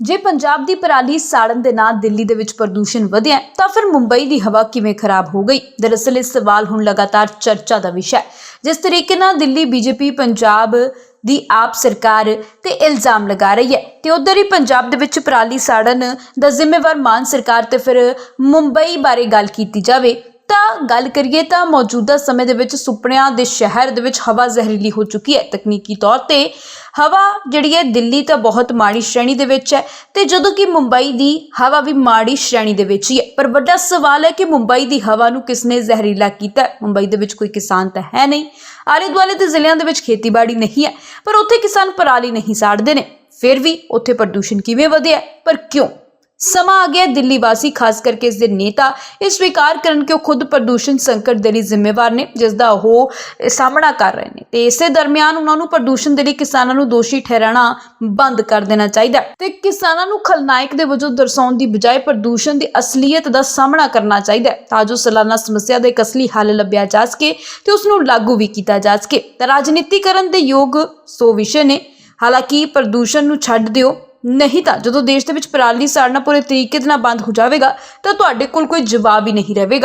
ਜੇ ਪੰਜਾਬ ਦੀ ਪਰਾਲੀ ਸਾੜਨ ਦੇ ਨਾਲ ਦਿੱਲੀ ਦੇ ਵਿੱਚ ਪ੍ਰਦੂਸ਼ਣ ਵਧਿਆ ਤਾਂ ਫਿਰ ਮੁੰਬਈ ਦੀ ਹਵਾ ਕਿਵੇਂ ਖਰਾਬ ਹੋ ਗਈ? ਦਰਅਸਲ ਇਹ ਸਵਾਲ ਹੁਣ ਲਗਾਤਾਰ ਚਰਚਾ ਦਾ ਵਿਸ਼ਾ ਹੈ। ਜਿਸ ਤਰੀਕੇ ਨਾਲ ਦਿੱਲੀ ਬੀਜੇਪੀ, ਪੰਜਾਬ ਦੀ ਆਪ ਸਰਕਾਰ ਤੇ ਇਲਜ਼ਾਮ ਲਗਾ ਰਹੀ ਹੈ ਤੇ ਉਧਰ ਹੀ ਪੰਜਾਬ ਦੇ ਵਿੱਚ ਪਰਾਲੀ ਸਾੜਨ ਦਾ ਜ਼ਿੰਮੇਵਾਰ ਮਾਨ ਸਰਕਾਰ ਤੇ ਫਿਰ ਮੁੰਬਈ ਬਾਰੇ ਗੱਲ ਕੀਤੀ ਜਾਵੇ ਤਾਂ ਗੱਲ ਕਰੀਏ ਤਾਂ ਮੌਜੂਦਾ ਸਮੇਂ ਦੇ ਵਿੱਚ ਸੁਪਨਿਆਂ ਦੇ ਸ਼ਹਿਰ ਦੇ ਵਿੱਚ ਹਵਾ ਜ਼ਹਿਰੀਲੀ ਹੋ ਚੁੱਕੀ ਹੈ। ਤਕਨੀਕੀ ਤੌਰ ਤੇ ਹਵਾ ਜਿਹੜੀ ਹੈ ਦਿੱਲੀ ਤਾਂ ਬਹੁਤ ਮਾੜੀ ਸ਼੍ਰੇਣੀ ਦੇ ਵਿੱਚ ਹੈ ਤੇ ਜਦੋਂ ਕਿ ਮੁੰਬਈ ਦੀ ਹਵਾ ਵੀ ਮਾੜੀ ਸ਼੍ਰੇਣੀ ਦੇ ਵਿੱਚ ਹੀ ਹੈ। ਪਰ ਵੱਡਾ ਸਵਾਲ ਹੈ ਕਿ ਮੁੰਬਈ ਦੀ ਹਵਾ ਨੂੰ ਕਿਸਨੇ ਜ਼ਹਿਰੀਲਾ ਕੀਤਾ ਮੁੰਬਈ ਦੇ ਵਿੱਚ ਕੋਈ ਕਿਸਾਨ ਤਾਂ ਹੈ ਨਹੀਂ। ਆਲੇ ਦੁਆਲੇ ਦੇ ਜ਼ਿਲ੍ਹਿਆਂ ਦੇ ਵਿੱਚ ਖੇਤੀਬਾੜੀ ਨਹੀਂ ਹੈ, ਪਰ ਉੱਥੇ ਕਿਸਾਨ ਪਰਾਲੀ ਨਹੀਂ ਸਾੜਦੇ ਨੇ। ਫਿਰ ਵੀ ਉੱਥੇ ਪ੍ਰਦੂਸ਼ਣ ਕਿਵੇਂ ਵਧਿਆ ਪਰ ਕਿਉਂ? ਸਮਾਂ ਆ ਗਿਆ ਦਿੱਲੀ ਵਾਸੀ ਖਾਸ ਕਰਕੇ ਇਸ ਦੇ ਨੇਤਾ। ਇਹ ਸਵੀਕਾਰ ਕਰਨ ਕਿ ਉਹ ਖੁਦ ਪ੍ਰਦੂਸ਼ਣ ਸੰਕਟ ਦੇ ਲਈ ਜ਼ਿੰਮੇਵਾਰ ਨੇ ਜਿਸ ਦਾ ਉਹ ਸਾਹਮਣਾ ਕਰ ਰਹੇ ਨੇ। ਤੇ ਇਸੇ ਦਰਮਿਆਨ ਉਹਨਾਂ ਨੂੰ ਪ੍ਰਦੂਸ਼ਣ ਦੇ ਲਈ ਕਿਸਾਨਾਂ ਨੂੰ ਦੋਸ਼ੀ ਠਹਿਰਾਣਾ ਬੰਦ ਕਰ ਦੇਣਾ ਚਾਹੀਦਾ ਹੈ। ਤੇ ਕਿਸਾਨਾਂ ਨੂੰ ਖਲਨਾਇਕ ਦੇ ਵਜੋਂ ਦਰਸਾਉਣ ਦੀ ਬਜਾਏ ਪ੍ਰਦੂਸ਼ਣ ਦੀ ਅਸਲੀਅਤ ਦਾ ਸਾਹਮਣਾ ਕਰਨਾ ਚਾਹੀਦਾ ਤਾਂ ਜੋ ਸਾਲਾਨਾ ਸਮੱਸਿਆ ਦਾ ਇੱਕ ਅਸਲੀ ਹੱਲ ਲੱਭਿਆ ਜਾ ਸਕੇ ਤੇ ਉਸ ਨੂੰ ਲਾਗੂ ਵੀ ਕੀਤਾ ਜਾ ਸਕੇ। ਤਾਂ ਰਾਜਨੀਤੀਕਰਨ ਦੇ ਯੋਗ ਸੋ ਵਿਸ਼ੇ ਨੇ। ਹਾਲਾਂਕਿ ਪ੍ਰਦੂਸ਼ਣ ਨੂੰ ਛੱਡ ਦਿਓ। ਨਹੀਂ ਤਾਂ ਜਦੋਂ ਦੇਸ਼ ਦੇ ਵਿੱਚ ਪਰਾਲੀ ਸਾੜਨਾ ਪੂਰੇ ਤਰੀਕੇ ਦੇ ਨਾਲ ਬੰਦ ਹੋ ਜਾਵੇਗਾ ਤਾਂ ਤੁਹਾਡੇ ਕੋਲ ਕੋਈ ਜਵਾਬ ਹੀ ਨਹੀਂ ਰਹੇਗਾ।